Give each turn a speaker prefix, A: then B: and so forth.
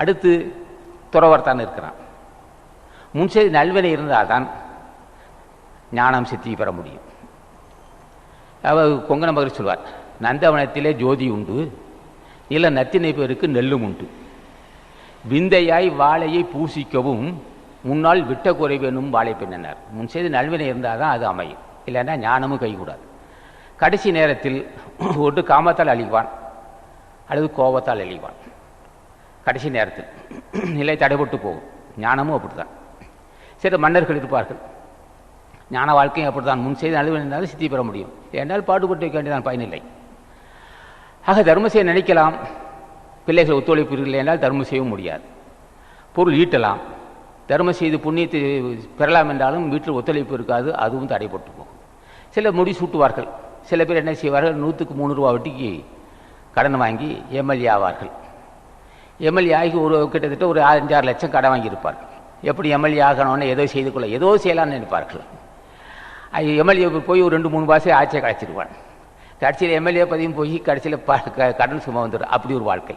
A: அடுத்து துறவர்தான் இருக்கிறான். முன்செய்தி நல்வினை இருந்தால்தான் ஞானம் சித்தி பெற முடியும். அவர் கொங்கண மகர் சொல்வார் நந்தவனத்திலே ஜோதி உண்டு நில நத்தினை பேருக்கு நெல்லும் உண்டு. விந்தையாய் வாழையை பூசிக்கவும் முன்னால் விட்ட குறைவேனும் வாழை பின்னனர் முன் செய்து நல்வினை இருந்தால் தான் அது அமையும். இல்லைன்னா ஞானமும் கைகூடாது. கடைசி நேரத்தில் ஒன்று காமத்தால் அழிவான் அல்லது கோபத்தால் அழிவான். கடைசி நேரத்தில். நிலை தடைபட்டு போகும். ஞானமும் அப்படித்தான். சில மன்னர்கள் இருப்பார்கள். ஞான வாழ்க்கையும் அப்படித்தான். முன் செய்து நல்வினை இருந்தாலும் சித்தி பெற முடியும். என்றால் பாடுபட்டு வைக்க வேண்டியதான் பயனில்லை. ஆக தர்மம் செய்ய நினைக்கலாம். பிள்ளைகள் ஒத்துழைப்பு இல்லை என்றால் தர்மம் செய்யவும் முடியாது. பொருள் ஈட்டலாம். தர்மம் செய்து புண்ணியத்தை பெறலாம் என்றாலும் வீட்டில் ஒத்துழைப்பு இருக்காது. அதுவும் தடைப்பட்டு போகும். சில முடி சூட்டுவார்கள். சில பேர் என்ன செய்வார்கள்? நூற்றுக்கு மூணு ரூபா வட்டிக்கு கடன் வாங்கி எம்எல்ஏ ஆவார்கள். எம்எல்ஏ ஆகி ஒரு கிட்டத்தட்ட ஒரு அஞ்சாறு லட்சம் கடன் வாங்கியிருப்பார்கள் எப்படி எம்எல்ஏ ஆகணும்னு ஏதோ செய்து கொள்ள ஏதோ செய்யலாம்னு நினைப்பார்கள். எம்எல்ஏ போய் ஒரு ரெண்டு மூணு மாதம் ஆட்சியை கழிச்சிருவான் கடைசியில் எம்எல்ஏ பதிவும் போய் கடைசியில் ப க- கடன் சும்மா வந்துடும் அப்படி ஒரு வாழ்க்கை.